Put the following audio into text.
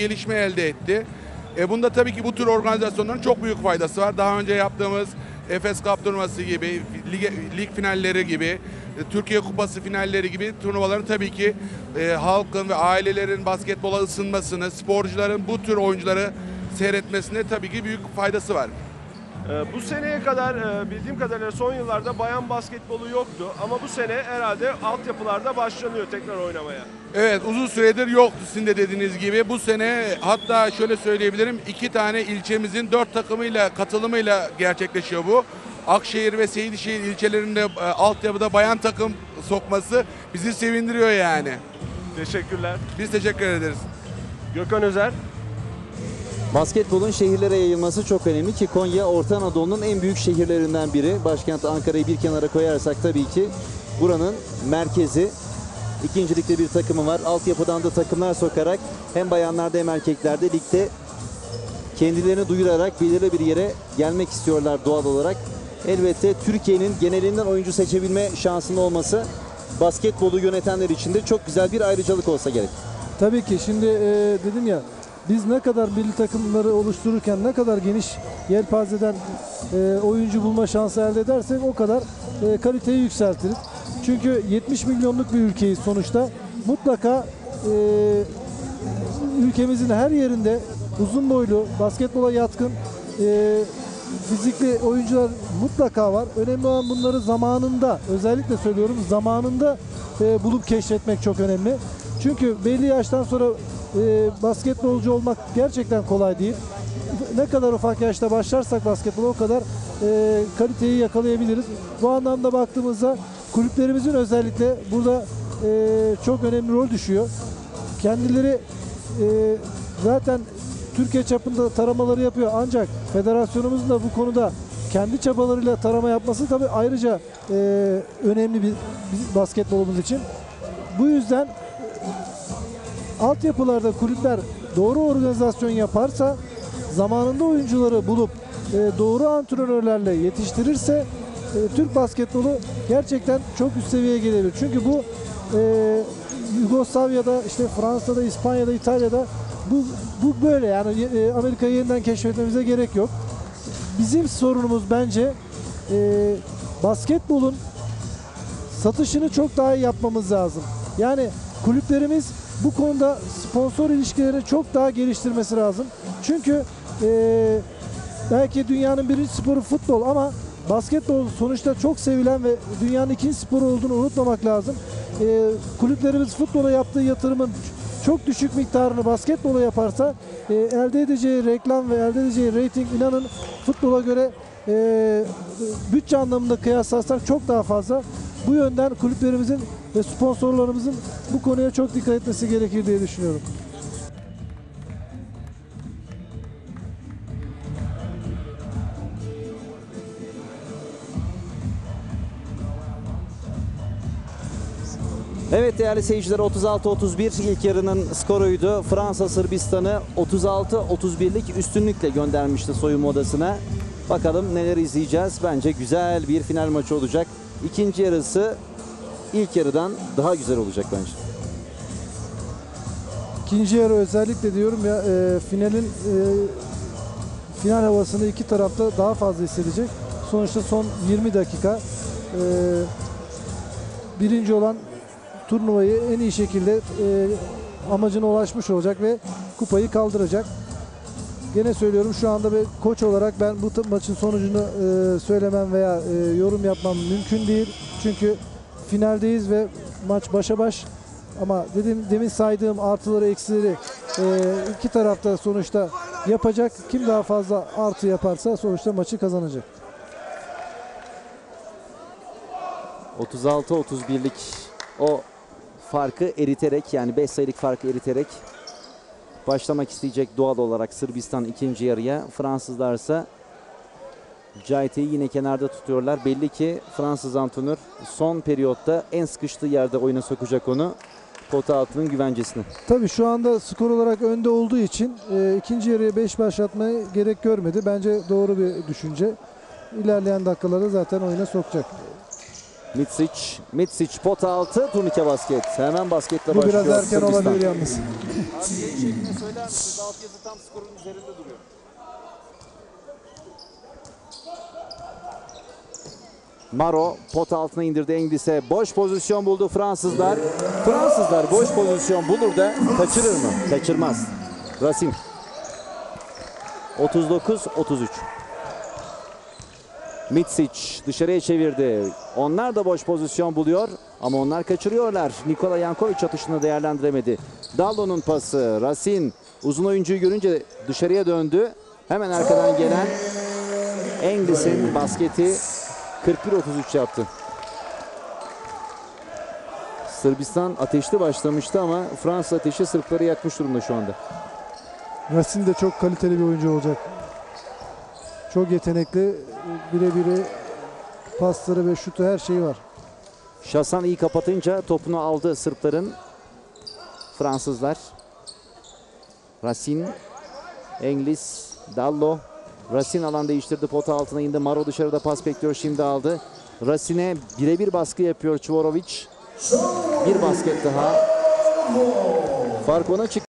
gelişme elde etti. E bunda tabii ki bu tür organizasyonların çok büyük faydası var. Daha önce yaptığımız Efes Cup turnuvası gibi, lig, lig finalleri gibi, e, Türkiye Kupası finalleri gibi turnuvaların tabii ki e, halkın ve ailelerin basketbola ısınmasını, sporcuların bu tür oyuncuları seyretmesine tabii ki büyük faydası var. Ee, Bu seneye kadar e, bildiğim kadarıyla son yıllarda bayan basketbolu yoktu ama bu sene herhalde altyapılarda başlanıyor tekrar oynamaya. Evet uzun süredir yoktu sizin de dediğiniz gibi. Bu sene hatta şöyle söyleyebilirim iki tane ilçemizin dört takımıyla katılımıyla gerçekleşiyor bu. Akşehir ve Seydişehir ilçelerinde e, altyapıda bayan takım sokması bizi sevindiriyor yani. Teşekkürler. Biz teşekkür ederiz. Gökhan Özer. Basketbolun şehirlere yayılması çok önemli ki Konya Orta Anadolu'nun en büyük şehirlerinden biri. Başkent Ankara'yı bir kenara koyarsak tabii ki buranın merkezi. İkincilikte bir takımı var. Altyapıdan da takımlar sokarak hem bayanlarda hem erkeklerde ligde kendilerini duyurarak belirli bir yere gelmek istiyorlar doğal olarak. Elbette Türkiye'nin genelinden oyuncu seçebilme şansının olması basketbolu yönetenler için de çok güzel bir ayrıcalık olsa gerek. Tabii ki şimdi e, dedim ya biz ne kadar milli takımları oluştururken ne kadar geniş yelpazeden e, oyuncu bulma şansı elde edersek o kadar e, kaliteyi yükseltiriz. Çünkü 70 milyonluk bir ülkeyiz sonuçta. Mutlaka e, ülkemizin her yerinde uzun boylu, basketbola yatkın e, fizikli oyuncular mutlaka var. Önemli olan bunları zamanında, özellikle söylüyorum zamanında e, bulup keşfetmek çok önemli. Çünkü belli yaştan sonra e, basketbolcu olmak gerçekten kolay değil. Ne kadar ufak yaşta başlarsak basketbola o kadar e, kaliteyi yakalayabiliriz. Bu anlamda baktığımızda kulüplerimizin özellikle burada e, çok önemli rol düşüyor. Kendileri e, zaten Türkiye çapında taramaları yapıyor ancak federasyonumuzun da bu konuda kendi çabalarıyla tarama yapması tabii ayrıca e, önemli bir basketbolumuz için. Bu yüzden altyapılarda kulüpler doğru organizasyon yaparsa zamanında oyuncuları bulup e, doğru antrenörlerle yetiştirirse e, Türk basketbolu gerçekten çok üst seviyeye gelebilir. Çünkü bu e, Yugoslavya'da, işte Fransa'da, İspanya'da, İtalya'da bu bu böyle yani e, Amerika'yı yeniden keşfetmemize gerek yok. Bizim sorunumuz bence e, basketbolun satışını çok daha iyi yapmamız lazım. Yani kulüplerimiz bu konuda sponsor ilişkilerini çok daha geliştirmesi lazım. Çünkü e, belki dünyanın birinci sporu futbol ama basketbol sonuçta çok sevilen ve dünyanın ikinci sporu olduğunu unutmamak lazım. E, kulüplerimiz futbola yaptığı yatırımın çok düşük miktarını basketbola yaparsa e, elde edeceği reklam ve elde edeceği reyting inanın futbola göre e, bütçe anlamında kıyaslarsak çok daha fazla. Bu yönden kulüplerimizin ve sponsorlarımızın bu konuya çok dikkat etmesi gerekir diye düşünüyorum. Evet değerli seyirciler 36-31 ilk yarının skoruydu. Fransa Sırbistan'ı 36-31'lik üstünlükle göndermişti soyunma odasına. Bakalım neler izleyeceğiz. Bence güzel bir final maçı olacak. İkinci yarısı ilk yarıdan daha güzel olacak bence. İkinci yarı özellikle diyorum ya e, finalin e, final havasını iki tarafta daha fazla hissedecek. Sonuçta son 20 dakika e, birinci olan turnuvayı en iyi şekilde e, amacına ulaşmış olacak ve kupayı kaldıracak. Gene söylüyorum şu anda bir koç olarak ben bu maçın sonucunu e, söylemem veya e, yorum yapmam mümkün değil. Çünkü finaldeyiz ve maç başa baş. Ama dedim demin saydığım artıları eksileri e, iki tarafta sonuçta yapacak. Kim daha fazla artı yaparsa sonuçta maçı kazanacak. 36-31'lik o farkı eriterek yani 5 sayılık farkı eriterek başlamak isteyecek doğal olarak Sırbistan ikinci yarıya. Fransızlarsa Cahit'i yine kenarda tutuyorlar. Belli ki Fransız antrenör son periyotta en sıkıştığı yerde oyuna sokacak onu. Pota altının güvencesini. Tabii şu anda skor olarak önde olduğu için e, ikinci yarıya 5 başlatmaya gerek görmedi. Bence doğru bir düşünce. İlerleyen dakikalarda zaten oyuna sokacak. Mitsic, Mitsic pota altı turnike basket. Hemen basketle Bu başlıyor biraz erken Sırbistan. olabilir yalnız. misiniz? Altyazı tam skorun üzerinde duruyor. Maro pot altına indirdi Englis'e. Boş pozisyon buldu Fransızlar. Fransızlar boş pozisyon bulur da kaçırır mı? Kaçırmaz. Rasim. 39-33. Mitsic dışarıya çevirdi. Onlar da boş pozisyon buluyor ama onlar kaçırıyorlar. Nikola Yankovic atışını değerlendiremedi. Dallo'nun pası. Rasin uzun oyuncuyu görünce dışarıya döndü. Hemen arkadan gelen Englis'in basketi 41-33 yaptı. Sırbistan ateşli başlamıştı ama Fransız ateşi Sırpları yakmış durumda şu anda. Rasin de çok kaliteli bir oyuncu olacak. Çok yetenekli. Birebiri pasları ve şutu her şeyi var. Şasan iyi kapatınca topunu aldı Sırpların. Fransızlar. Rasin, Englis, Dallo. Rasin alan değiştirdi. Pota altına indi. Maro dışarıda pas bekliyor. Şimdi aldı. Rasin'e birebir baskı yapıyor Çvorovic. Bir basket daha. Fark ona çıktı.